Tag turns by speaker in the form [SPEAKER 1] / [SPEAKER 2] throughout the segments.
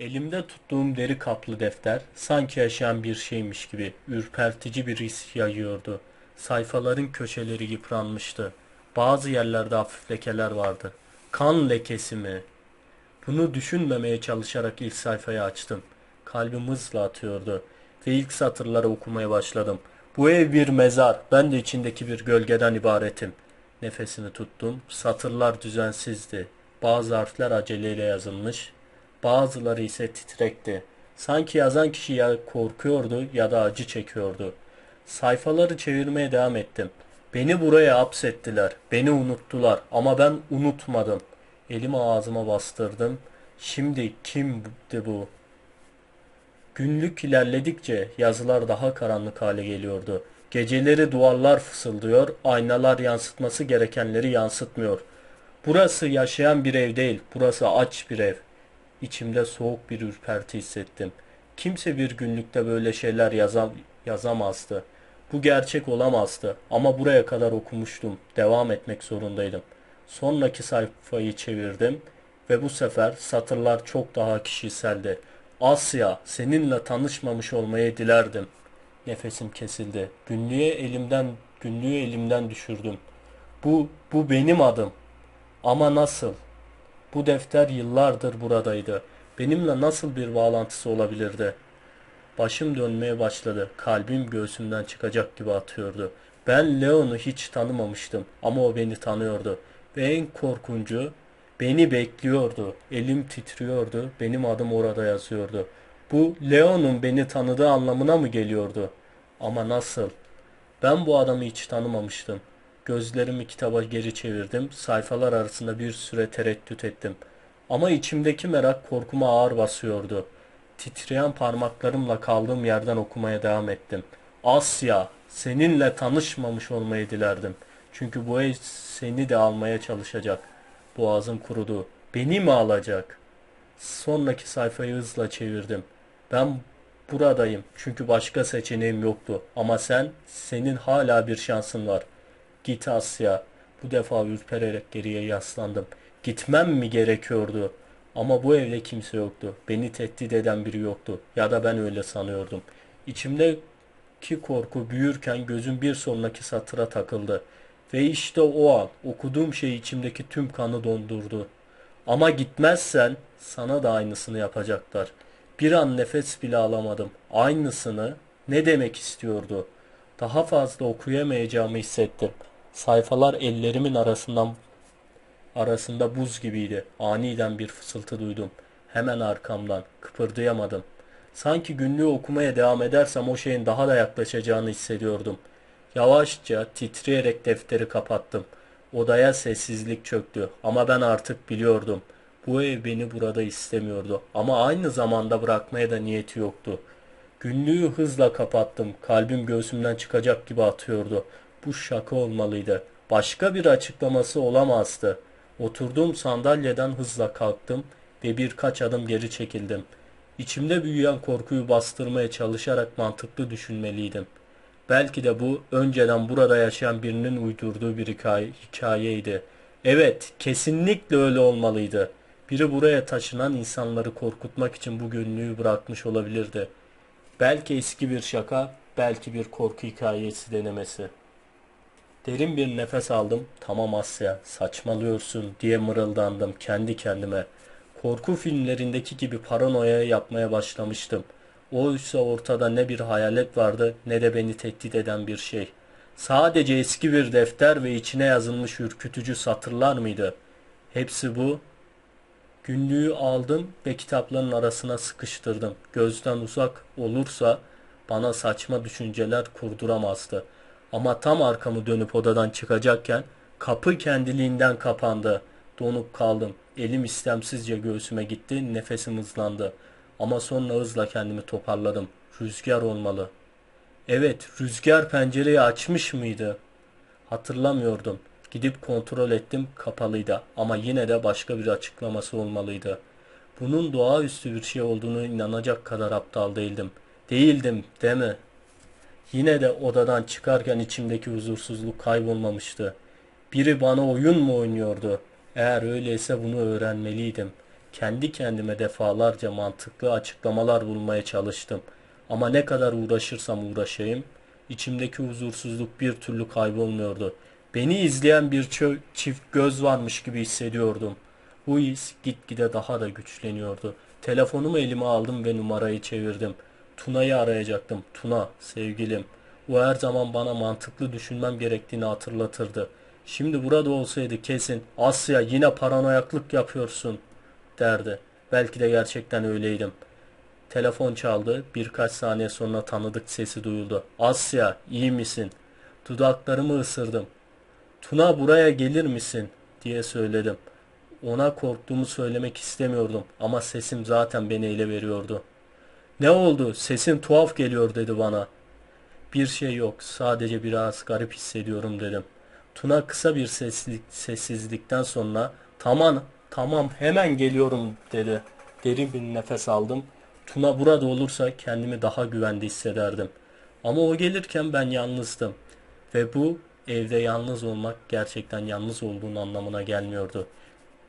[SPEAKER 1] Elimde tuttuğum deri kaplı defter sanki yaşayan bir şeymiş gibi ürpertici bir his yayıyordu. Sayfaların köşeleri yıpranmıştı. Bazı yerlerde hafif lekeler vardı. Kan lekesi mi? Bunu düşünmemeye çalışarak ilk sayfayı açtım. Kalbim hızla atıyordu ve ilk satırları okumaya başladım. Bu ev bir mezar, ben de içindeki bir gölgeden ibaretim. Nefesini tuttum. Satırlar düzensizdi. Bazı harfler aceleyle yazılmış, bazıları ise titrekti. Sanki yazan kişi ya korkuyordu ya da acı çekiyordu. Sayfaları çevirmeye devam ettim. Beni buraya hapsettiler. Beni unuttular ama ben unutmadım. Elimi ağzıma bastırdım. Şimdi kimdi bu? Günlük ilerledikçe yazılar daha karanlık hale geliyordu. Geceleri duvarlar fısıldıyor, aynalar yansıtması gerekenleri yansıtmıyor. Burası yaşayan bir ev değil, burası aç bir ev. İçimde soğuk bir ürperti hissettim. Kimse bir günlükte böyle şeyler yazam yazamazdı. Bu gerçek olamazdı ama buraya kadar okumuştum. Devam etmek zorundaydım. Sonraki sayfayı çevirdim ve bu sefer satırlar çok daha kişiseldi. Asya, seninle tanışmamış olmayı dilerdim. Nefesim kesildi. Günlüğü elimden, günlüğü elimden düşürdüm. Bu, bu benim adım. Ama nasıl? Bu defter yıllardır buradaydı. Benimle nasıl bir bağlantısı olabilirdi? Başım dönmeye başladı. Kalbim göğsümden çıkacak gibi atıyordu. Ben Leon'u hiç tanımamıştım ama o beni tanıyordu. Ve en korkuncu beni bekliyordu. Elim titriyordu. Benim adım orada yazıyordu. Bu Leon'un beni tanıdığı anlamına mı geliyordu? Ama nasıl? Ben bu adamı hiç tanımamıştım. Gözlerimi kitaba geri çevirdim. Sayfalar arasında bir süre tereddüt ettim. Ama içimdeki merak korkuma ağır basıyordu. Titreyen parmaklarımla kaldığım yerden okumaya devam ettim. Asya, seninle tanışmamış olmayı dilerdim. Çünkü bu ev seni de almaya çalışacak. Boğazım kurudu. Beni mi alacak? Sonraki sayfayı hızla çevirdim. Ben buradayım çünkü başka seçeneğim yoktu. Ama sen, senin hala bir şansın var. Git Asya. Bu defa ürpererek geriye yaslandım. Gitmem mi gerekiyordu? Ama bu evde kimse yoktu. Beni tehdit eden biri yoktu. Ya da ben öyle sanıyordum. İçimdeki korku büyürken gözüm bir sonraki satıra takıldı. Ve işte o an okuduğum şey içimdeki tüm kanı dondurdu. Ama gitmezsen sana da aynısını yapacaklar. Bir an nefes bile alamadım. Aynısını ne demek istiyordu? Daha fazla okuyamayacağımı hissettim. Sayfalar ellerimin arasından arasında buz gibiydi. Aniden bir fısıltı duydum. Hemen arkamdan. Kıpırdayamadım. Sanki günlüğü okumaya devam edersem o şeyin daha da yaklaşacağını hissediyordum. Yavaşça titreyerek defteri kapattım. Odaya sessizlik çöktü ama ben artık biliyordum. Bu ev beni burada istemiyordu ama aynı zamanda bırakmaya da niyeti yoktu. Günlüğü hızla kapattım. Kalbim göğsümden çıkacak gibi atıyordu. Bu şaka olmalıydı. Başka bir açıklaması olamazdı. Oturduğum sandalyeden hızla kalktım ve birkaç adım geri çekildim. İçimde büyüyen korkuyu bastırmaya çalışarak mantıklı düşünmeliydim. Belki de bu önceden burada yaşayan birinin uydurduğu bir hikaye, hikayeydi. Evet, kesinlikle öyle olmalıydı. Biri buraya taşınan insanları korkutmak için bu günlüğü bırakmış olabilirdi. Belki eski bir şaka, belki bir korku hikayesi denemesi. Derin bir nefes aldım. Tamam Asya, saçmalıyorsun diye mırıldandım kendi kendime. Korku filmlerindeki gibi paranoya yapmaya başlamıştım. Oysa ortada ne bir hayalet vardı ne de beni tehdit eden bir şey. Sadece eski bir defter ve içine yazılmış ürkütücü satırlar mıydı? Hepsi bu. Günlüğü aldım ve kitapların arasına sıkıştırdım. Gözden uzak olursa bana saçma düşünceler kurduramazdı. Ama tam arkamı dönüp odadan çıkacakken kapı kendiliğinden kapandı. Donup kaldım. Elim istemsizce göğsüme gitti, nefesim hızlandı. Ama sonra hızla kendimi toparladım. Rüzgar olmalı. Evet, rüzgar pencereyi açmış mıydı? Hatırlamıyordum. Gidip kontrol ettim, kapalıydı. Ama yine de başka bir açıklaması olmalıydı. Bunun doğaüstü bir şey olduğunu inanacak kadar aptal değildim. Değildim, değil mi? Yine de odadan çıkarken içimdeki huzursuzluk kaybolmamıştı. Biri bana oyun mu oynuyordu? Eğer öyleyse bunu öğrenmeliydim. Kendi kendime defalarca mantıklı açıklamalar bulmaya çalıştım. Ama ne kadar uğraşırsam uğraşayım, içimdeki huzursuzluk bir türlü kaybolmuyordu. Beni izleyen bir çift göz varmış gibi hissediyordum. Bu his gitgide daha da güçleniyordu. Telefonumu elime aldım ve numarayı çevirdim. Tuna'yı arayacaktım. Tuna, sevgilim. O her zaman bana mantıklı düşünmem gerektiğini hatırlatırdı. Şimdi burada olsaydı kesin Asya yine paranoyaklık yapıyorsun derdi. Belki de gerçekten öyleydim. Telefon çaldı. Birkaç saniye sonra tanıdık sesi duyuldu. Asya, iyi misin? Dudaklarımı ısırdım. Tuna buraya gelir misin? diye söyledim. Ona korktuğumu söylemek istemiyordum ama sesim zaten beni ele veriyordu. Ne oldu? Sesin tuhaf geliyor dedi bana. Bir şey yok. Sadece biraz garip hissediyorum dedim. Tuna kısa bir seslik, sessizlikten sonra tamam tamam hemen geliyorum dedi. Derin bir nefes aldım. Tuna burada olursa kendimi daha güvende hissederdim. Ama o gelirken ben yalnızdım. Ve bu evde yalnız olmak gerçekten yalnız olduğun anlamına gelmiyordu.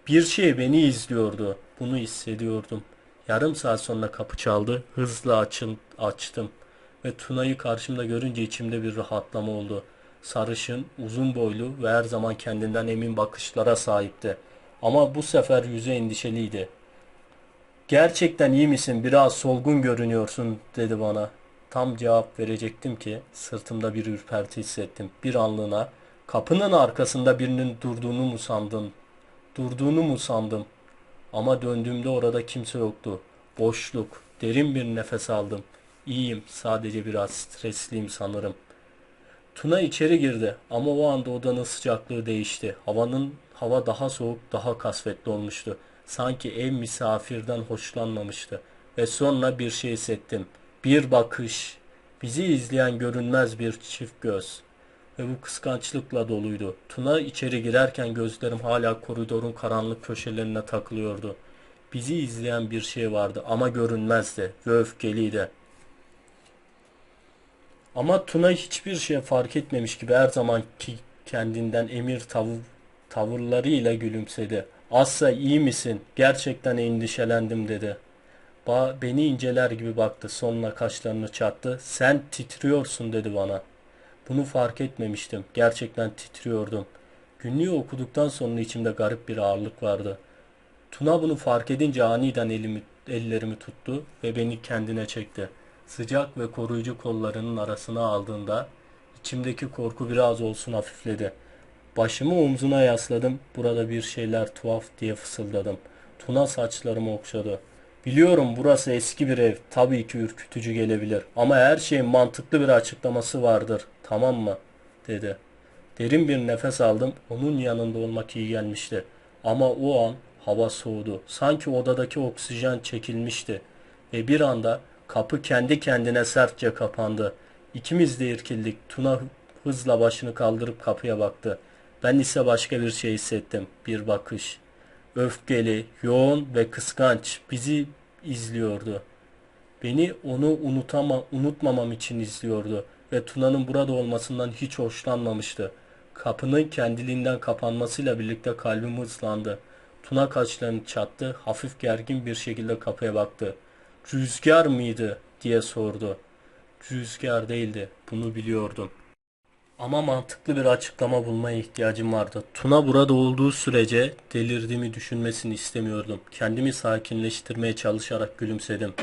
[SPEAKER 1] Bir şey beni izliyordu. Bunu hissediyordum. Yarım saat sonra kapı çaldı. Hızla açın, açtım. Ve Tuna'yı karşımda görünce içimde bir rahatlama oldu. Sarışın, uzun boylu ve her zaman kendinden emin bakışlara sahipti. Ama bu sefer yüzü endişeliydi. Gerçekten iyi misin? Biraz solgun görünüyorsun dedi bana. Tam cevap verecektim ki sırtımda bir ürperti hissettim. Bir anlığına kapının arkasında birinin durduğunu mu sandın? Durduğunu mu sandım? Ama döndüğümde orada kimse yoktu. Boşluk. Derin bir nefes aldım. İyiyim. Sadece biraz stresliyim sanırım. Tuna içeri girdi ama o anda odanın sıcaklığı değişti. Havanın hava daha soğuk, daha kasvetli olmuştu. Sanki ev misafirden hoşlanmamıştı. Ve sonra bir şey hissettim. Bir bakış. Bizi izleyen görünmez bir çift göz. Ve bu kıskançlıkla doluydu. Tuna içeri girerken gözlerim hala koridorun karanlık köşelerine takılıyordu. Bizi izleyen bir şey vardı ama görünmezdi ve öfkeliydi. Ama Tuna hiçbir şey fark etmemiş gibi her zamanki kendinden emir tavır, tavırlarıyla gülümsedi. Asya iyi misin? Gerçekten endişelendim dedi. Ba beni inceler gibi baktı. Sonuna kaşlarını çattı. Sen titriyorsun dedi bana. Bunu fark etmemiştim. Gerçekten titriyordum. Günlüğü okuduktan sonra içimde garip bir ağırlık vardı. Tuna bunu fark edince aniden elimi, ellerimi tuttu ve beni kendine çekti. Sıcak ve koruyucu kollarının arasına aldığında içimdeki korku biraz olsun hafifledi. Başımı omzuna yasladım. Burada bir şeyler tuhaf diye fısıldadım. Tuna saçlarımı okşadı. Biliyorum burası eski bir ev. Tabii ki ürkütücü gelebilir. Ama her şeyin mantıklı bir açıklaması vardır. Tamam mı? dedi. Derin bir nefes aldım. Onun yanında olmak iyi gelmişti. Ama o an hava soğudu. Sanki odadaki oksijen çekilmişti. Ve bir anda kapı kendi kendine sertçe kapandı. İkimiz de irkildik. Tuna hızla başını kaldırıp kapıya baktı. Ben ise başka bir şey hissettim. Bir bakış. Öfkeli, yoğun ve kıskanç bizi izliyordu. Beni onu unutama, unutmamam için izliyordu ve Tuna'nın burada olmasından hiç hoşlanmamıştı. Kapının kendiliğinden kapanmasıyla birlikte kalbim hızlandı. Tuna kaşlarını çattı, hafif gergin bir şekilde kapıya baktı. Rüzgar mıydı diye sordu. Rüzgar değildi, bunu biliyordum. Ama mantıklı bir açıklama bulmaya ihtiyacım vardı. Tuna burada olduğu sürece delirdiğimi düşünmesini istemiyordum. Kendimi sakinleştirmeye çalışarak gülümsedim.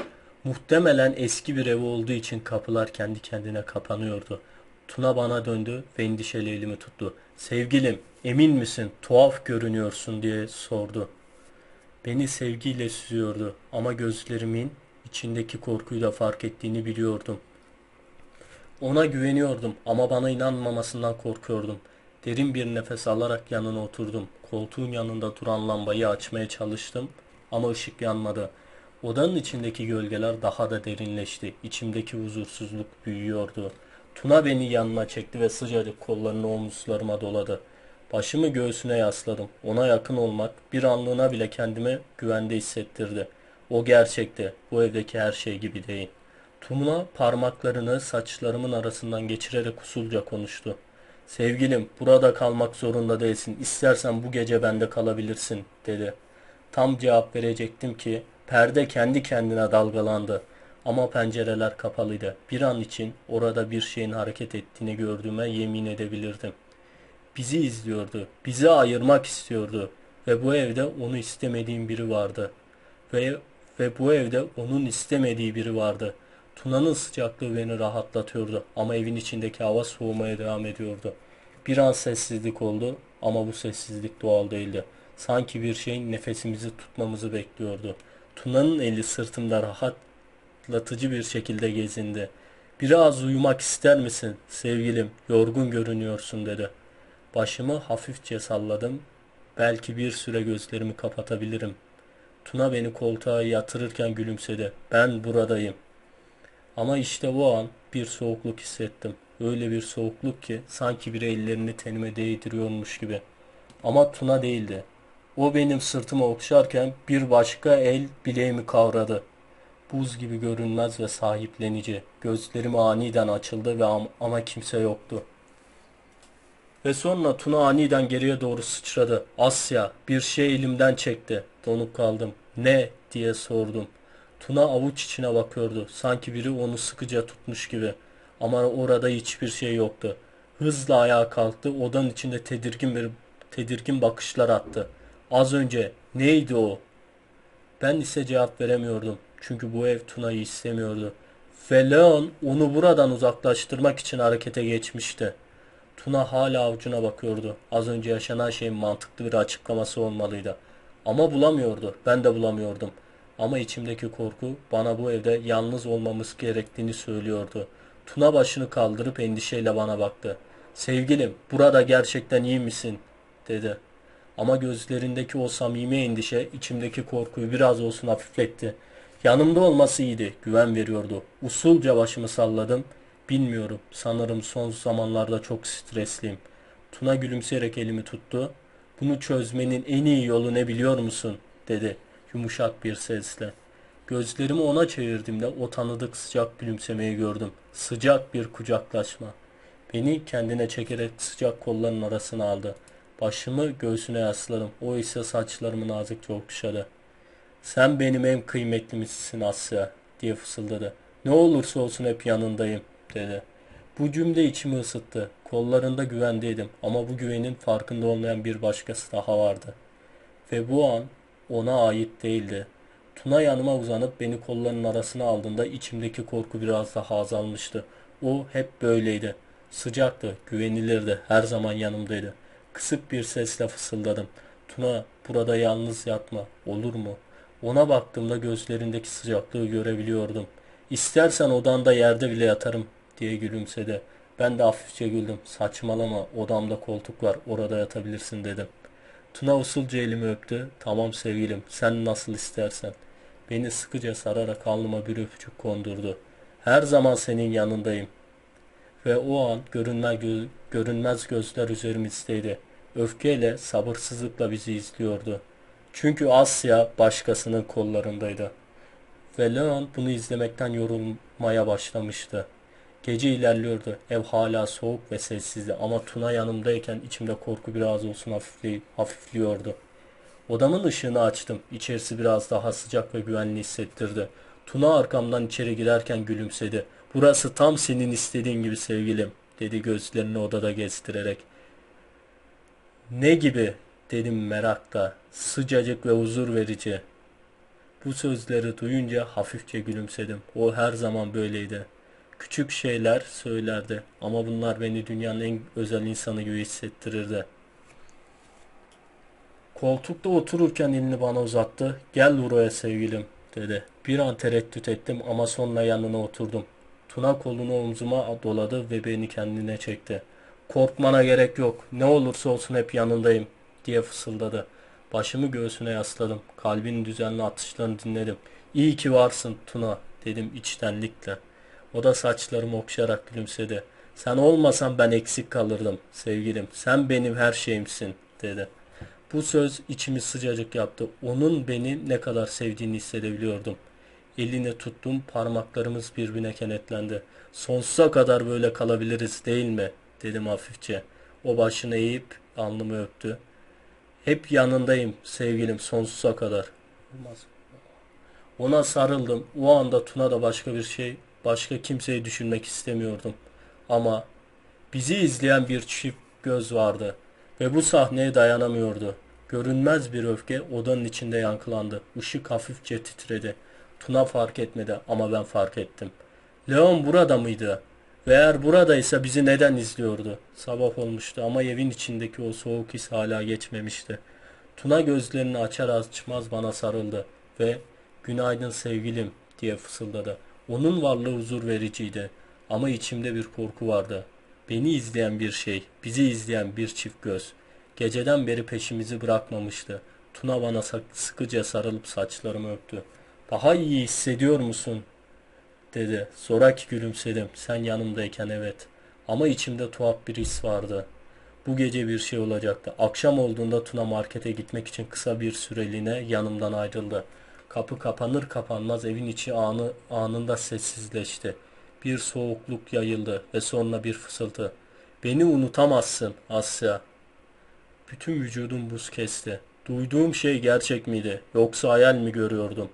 [SPEAKER 1] Muhtemelen eski bir ev olduğu için kapılar kendi kendine kapanıyordu. Tuna bana döndü ve endişeli elimi tuttu. Sevgilim, emin misin? Tuhaf görünüyorsun diye sordu. Beni sevgiyle süzüyordu ama gözlerimin içindeki korkuyu da fark ettiğini biliyordum. Ona güveniyordum ama bana inanmamasından korkuyordum. Derin bir nefes alarak yanına oturdum. Koltuğun yanında duran lambayı açmaya çalıştım ama ışık yanmadı. Odanın içindeki gölgeler daha da derinleşti. İçimdeki huzursuzluk büyüyordu. Tuna beni yanına çekti ve sıcacık kollarını omuzlarıma doladı. Başımı göğsüne yasladım. Ona yakın olmak bir anlığına bile kendimi güvende hissettirdi. O gerçekti. Bu evdeki her şey gibi değil. Tuna parmaklarını saçlarımın arasından geçirerek usulca konuştu. Sevgilim, burada kalmak zorunda değilsin. İstersen bu gece bende kalabilirsin, dedi. Tam cevap verecektim ki perde kendi kendine dalgalandı. Ama pencereler kapalıydı. Bir an için orada bir şeyin hareket ettiğini gördüğüme yemin edebilirdim. Bizi izliyordu. Bizi ayırmak istiyordu. Ve bu evde onu istemediğim biri vardı. Ve, ve bu evde onun istemediği biri vardı. Tuna'nın sıcaklığı beni rahatlatıyordu ama evin içindeki hava soğumaya devam ediyordu. Bir an sessizlik oldu ama bu sessizlik doğal değildi. Sanki bir şey nefesimizi tutmamızı bekliyordu. Tuna'nın eli sırtımda rahatlatıcı bir şekilde gezindi. Biraz uyumak ister misin sevgilim? Yorgun görünüyorsun dedi. Başımı hafifçe salladım. Belki bir süre gözlerimi kapatabilirim. Tuna beni koltuğa yatırırken gülümsedi. Ben buradayım. Ama işte o an bir soğukluk hissettim. Öyle bir soğukluk ki sanki bir ellerini tenime değdiriyormuş gibi. Ama Tuna değildi. O benim sırtıma okşarken bir başka el bileğimi kavradı. Buz gibi görünmez ve sahiplenici. Gözlerim aniden açıldı ve am ama kimse yoktu. Ve sonra Tuna aniden geriye doğru sıçradı. Asya bir şey elimden çekti. Donup kaldım. Ne diye sordum. Tuna avuç içine bakıyordu. Sanki biri onu sıkıca tutmuş gibi. Ama orada hiçbir şey yoktu. Hızla ayağa kalktı. Odanın içinde tedirgin bir tedirgin bakışlar attı. Az önce neydi o? Ben ise cevap veremiyordum. Çünkü bu ev Tuna'yı istemiyordu. Ve Leon onu buradan uzaklaştırmak için harekete geçmişti. Tuna hala avucuna bakıyordu. Az önce yaşanan şeyin mantıklı bir açıklaması olmalıydı. Ama bulamıyordu. Ben de bulamıyordum. Ama içimdeki korku bana bu evde yalnız olmamız gerektiğini söylüyordu. Tuna başını kaldırıp endişeyle bana baktı. Sevgilim, burada gerçekten iyi misin? dedi. Ama gözlerindeki o samimi endişe içimdeki korkuyu biraz olsun hafifletti. Yanımda olması iyiydi, güven veriyordu. Usulca başımı salladım. Bilmiyorum, sanırım son zamanlarda çok stresliyim. Tuna gülümseyerek elimi tuttu. Bunu çözmenin en iyi yolu ne biliyor musun? dedi yumuşak bir sesle. Gözlerimi ona çevirdiğimde o tanıdık sıcak gülümsemeyi gördüm. Sıcak bir kucaklaşma. Beni kendine çekerek sıcak kollarının arasına aldı. Başımı göğsüne yasladım. O ise saçlarımı nazikçe okşadı. Sen benim en kıymetlimizsin Asya diye fısıldadı. Ne olursa olsun hep yanındayım dedi. Bu cümle içimi ısıttı. Kollarında güvendeydim ama bu güvenin farkında olmayan bir başkası daha vardı. Ve bu an ona ait değildi. Tuna yanıma uzanıp beni kollarının arasına aldığında içimdeki korku biraz daha azalmıştı. O hep böyleydi. Sıcaktı, güvenilirdi, her zaman yanımdaydı. Kısık bir sesle fısıldadım. Tuna, burada yalnız yatma, olur mu? Ona baktığımda gözlerindeki sıcaklığı görebiliyordum. İstersen odanda yerde bile yatarım, diye gülümsedi. Ben de hafifçe güldüm. Saçmalama, odamda koltuk var, orada yatabilirsin dedim. Tuna usulca elimi öptü. Tamam sevgilim, sen nasıl istersen. Beni sıkıca sararak alnıma bir öpücük kondurdu. Her zaman senin yanındayım. Ve o an görünmez, gö görünmez gözler üzerimizdeydi. Öfkeyle, sabırsızlıkla bizi izliyordu. Çünkü Asya başkasının kollarındaydı. Ve Leon bunu izlemekten yorulmaya başlamıştı. Gece ilerliyordu. Ev hala soğuk ve sessizdi ama Tuna yanımdayken içimde korku biraz olsun hafifli, hafifliyordu. Odamın ışığını açtım. İçerisi biraz daha sıcak ve güvenli hissettirdi. Tuna arkamdan içeri girerken gülümsedi. Burası tam senin istediğin gibi sevgilim, dedi gözlerini odada gezdirerek. Ne gibi, dedim merakla. Sıcacık ve huzur verici. Bu sözleri duyunca hafifçe gülümsedim. O her zaman böyleydi. Küçük şeyler söylerdi ama bunlar beni dünyanın en özel insanı gibi hissettirirdi. Koltukta otururken elini bana uzattı. Gel buraya sevgilim dedi. Bir an tereddüt ettim ama sonra yanına oturdum. Tuna kolunu omzuma doladı ve beni kendine çekti. Korkmana gerek yok. Ne olursa olsun hep yanındayım diye fısıldadı. Başımı göğsüne yasladım. Kalbinin düzenli atışlarını dinledim. İyi ki varsın Tuna dedim içtenlikle. O da saçlarımı okşayarak gülümsedi. Sen olmasan ben eksik kalırdım sevgilim. Sen benim her şeyimsin dedi. Bu söz içimi sıcacık yaptı. Onun beni ne kadar sevdiğini hissedebiliyordum. Elini tuttum, parmaklarımız birbirine kenetlendi. Sonsuza kadar böyle kalabiliriz değil mi? dedim hafifçe. O başını eğip alnımı öptü. Hep yanındayım sevgilim sonsuza kadar. Olmaz. Ona sarıldım. O anda Tuna da başka bir şey, başka kimseyi düşünmek istemiyordum. Ama bizi izleyen bir çift göz vardı ve bu sahneye dayanamıyordu. Görünmez bir öfke odanın içinde yankılandı. Işık hafifçe titredi. Tuna fark etmedi ama ben fark ettim. Leon burada mıydı? Ve eğer buradaysa bizi neden izliyordu? Sabah olmuştu ama evin içindeki o soğuk his hala geçmemişti. Tuna gözlerini açar açmaz bana sarıldı ve günaydın sevgilim diye fısıldadı. Onun varlığı huzur vericiydi ama içimde bir korku vardı. Beni izleyen bir şey, bizi izleyen bir çift göz. Geceden beri peşimizi bırakmamıştı. Tuna bana sıkıca sarılıp saçlarımı öptü. Daha iyi hissediyor musun? dedi. Zoraki gülümsedim. Sen yanımdayken evet. Ama içimde tuhaf bir his vardı. Bu gece bir şey olacaktı. Akşam olduğunda Tuna markete gitmek için kısa bir süreliğine yanımdan ayrıldı. Kapı kapanır kapanmaz evin içi anı anında sessizleşti. Bir soğukluk yayıldı ve sonra bir fısıltı. Beni unutamazsın Asya. Bütün vücudum buz kesti. Duyduğum şey gerçek miydi yoksa hayal mi görüyordum?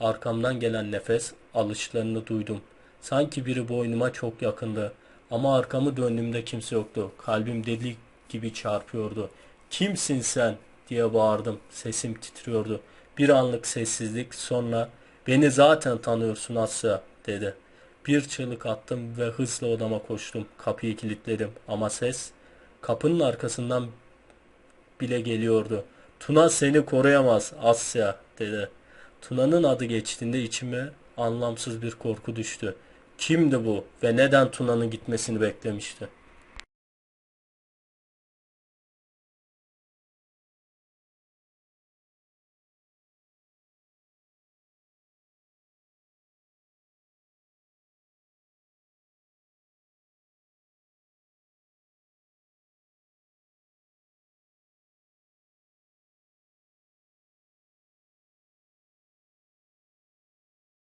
[SPEAKER 1] Arkamdan gelen nefes alışlarını duydum. Sanki biri boynuma çok yakındı. Ama arkamı döndüğümde kimse yoktu. Kalbim deli gibi çarpıyordu. Kimsin sen diye bağırdım. Sesim titriyordu. Bir anlık sessizlik sonra beni zaten tanıyorsun Asya dedi. Bir çığlık attım ve hızla odama koştum. Kapıyı kilitledim ama ses kapının arkasından bile geliyordu. Tuna seni koruyamaz Asya dedi. Tuna'nın adı geçtiğinde içime anlamsız bir korku düştü. Kimdi bu ve neden Tuna'nın gitmesini beklemişti?